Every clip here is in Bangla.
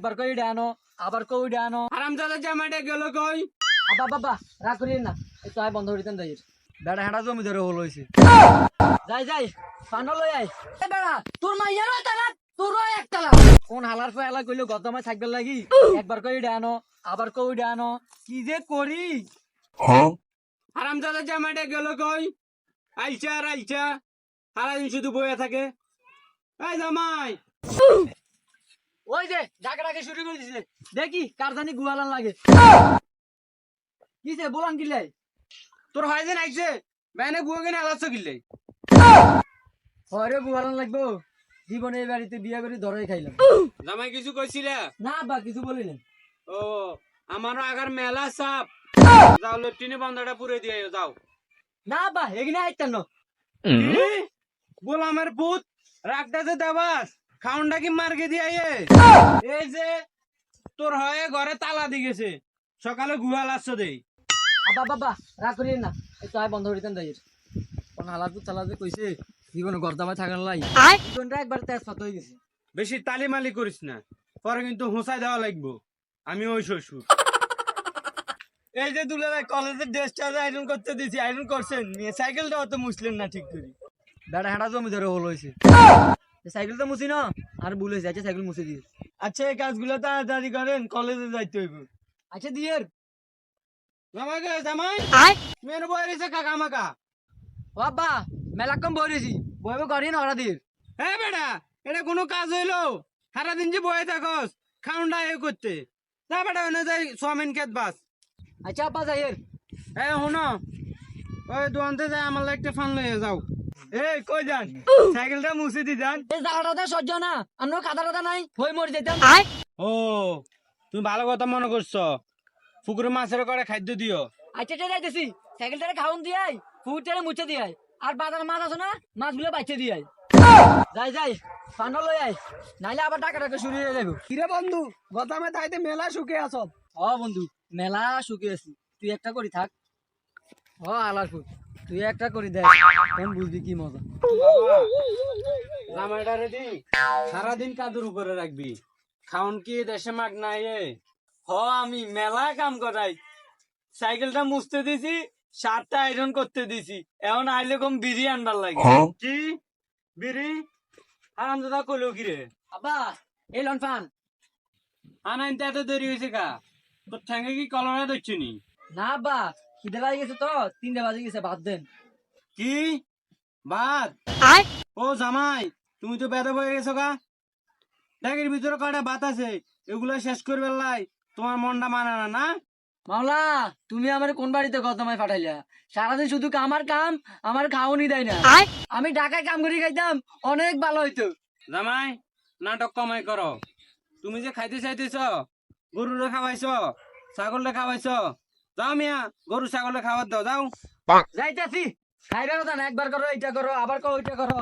একবার কই ডানো আবার কই ডানো হারামজাদা জামাইটা গেল কই? আবা বাবা রাগ করিয়েন না এই তো আয় বন্ধ করিতেন দাইর বেড়া হেঁটা জমি ধরে হলো হয়েছে যাই যাই ফান্ডা লই আই এ বেড়া তোর মাইয়ারও তালাক তোরও এক তালাক কোন হালার ফেলা কইলো গতমায় থাকবে লাগি? একবার কই ডানো আবার কই ডানো কি যে করি? হারামজাদা জামাইটা গেল কই? আইছা আর আইসা সারাদিন শুধু বয়ে থাকে। এই জামাই! ওই যে ডাকা ডাকে শুরু করে দিছে। দেখি কার জানি গুয়ালান লাগে। কিসে বলান কিলাই তোর হয় যে আইছে বেনে বুয়ে কিনে আলাচ্ছ কিনলে হরে গুয়ালান লাগবো। জীবনে এই বাড়িতে বিয়ে করে ধরে খাইলাম। জামাই কিছু কইছিলে? না বা কিছু বলিলেন ও আমারও আগার মেলা সাপ। যাও লেফটিনে বন্ধটা পুরে দিয়ে যাও। না বা এখানে আইতেন? বল আমার ভূত রাগটা যে দেবাস। খাউনটা কি মার্কে দিয়ে এই যে তোর হয়ে ঘরে তালা দি গেছে। সকালে গুহাল আসছো দেই। আবা বাবা রাগ করিয়েন না। এই তো আয় বন্ধ করিতেন দাইর কোন হালাত চালাতে কইছে জীবনে থাকার লাই। জীবনটা একবার তেজপাত হয়ে গেছে। বেশি তালিমালি করিস না। পরে কিন্তু হোঁসাই দেওয়া লাগবো। আমি ওই শ্বশুর। এই যে দুলাভাই কলেজের ড্রেসটা আয়রন করতে দিছি আয়রন করছেন। নিয়ে সাইকেলটা অত মুসলেন না ঠিক করে। বেড়া হেঁটা জমি ধরে হলো হয়েছে সাইকেল তো মুছি না? আর ভুল হয়েছে আচ্ছা সাইকেল মুছে দিয়ে আচ্ছা এই কাজগুলো তাড়াতাড়ি করেন কলেজে যাইতে হইব। আচ্ছা দিয়ের। জামাই গে জামাই। মেয়ের বই রয়েছে কাকা মাকা। ও আব্বা মেলা কম বইরেছি বইব করি না ওরা দিয়ে হ্যাঁ বেটা এটা কোনো কাজ হইল? সারাদিন যে বয়ে থাকস খাউন্ডা এ করতে। যা বেটা ওনে যাই সোয়ামিন খেত বাস। আচ্ছা আব্বা যাইয়ের এ শুনো ওই দোকানতে যাই আমার একটা ফান লইয়া যাও। এই কই যান? সাইকেলটা মুছে দি যান। এই জায়গাটা সহ্য না। আমরা নাই হই মরে যেতাম। ও তুমি ভালো কথা মনে করছ। পুকুরে মাছের করে খাদ্য দিও। আচ্ছা এটা যাইতেছি। সাইকেলটারে খাওন দিয়াই ফুটটারে মুছে দিয়াই আর বাজার মাছ আছে না মাছগুলো বাইছে দিয়াই যাই যাই ফান্ডা লই আই নাইলে আবার টাকা টাকা শুরু হয়ে যাবে কিরে বন্ধু গতামে তাইতে মেলা শুকে আস হ বন্ধু মেলা শুকিয়ে আছি। তুই একটা করি থাক। হ আলার তুই একটা করি দেখ। তখন বুঝবি কি মজা। জামাইটা রেডি? সারাদিন কাদের উপরে রাখবি। খাউন কি দেশে মাগ নাই হ আমি মেলা কাম করাই। সাইকেলটা মুছতে দিছি শার্টটা আয়রন করতে দিছি। এখন আইলে কম বিড়ি আনবার লাগে। কি? বিড়ি? আরাম দাদা কইলো কি রে? আব্বা এই লন ফান। আনাইতে এত দেরি হয়েছে কা? তোর ঠ্যাঙ্গে কি কলরা দিচ্ছি না আব্বা খিদে বাজে গেছে তো তিনটে বাজে গেছে বাদ দেন। কি? ভাত ও জামাই তুমি তো বেদব হয়ে গেছো গা। ট্যাগের ভিতরে কয়টা ভাত আছে এগুলো শেষ করবে লাই। তোমার মনটা মানে না না? মাওলা তুমি আমার কোন বাড়িতে গতমায় পাঠাইলা? সারাদিন শুধু আমার কাম আমার খাওয়ানি দেয় না। আমি ঢাকায় কাম করে খাইতাম অনেক ভালো হইতো। জামাই নাটক কমাই করো। তুমি যে খাইতে চাইতেছ গরুরে খাওয়াইছ ছাগলরে খাওয়াইছ যাও মিয়া গরু ছাগলে খাওয়ার দাও যাও। যাইতাছি। খাইবার কথা না একবার করো এটা করো আবার করো ওইটা করো।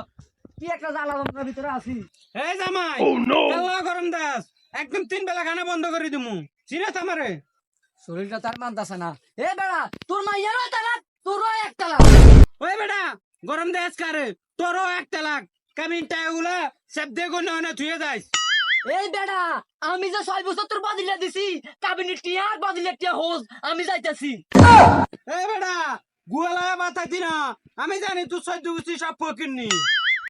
কি একটা জ্বালা যন্ত্রণার ভিতরে আছি। হে জামাই আল্লাহ গরম দাস একদম তিন বেলা খানা বন্ধ করে দিমু। চিনে আমারে? শরীরটা তার মানতাছে না। এ বেড়া তোর মাইয়ারও তালাক তোরও এক তালাক। ওই বেটা গরম দেশ কারে? তোরও এক তালাক। কামিনটা এগুলা সব দেখো না না থুয়ে যাইস। এই বেড়া আমি যে ছয় বছর তোর বদিলে দিছি কাবিনেট টিয়া আর বদিলে টিয়া হোস আমি যাইতাছি। এই বেটা গুয়ালা মাথা না আমি জানি তুই সহ্য করছিস সব ফকির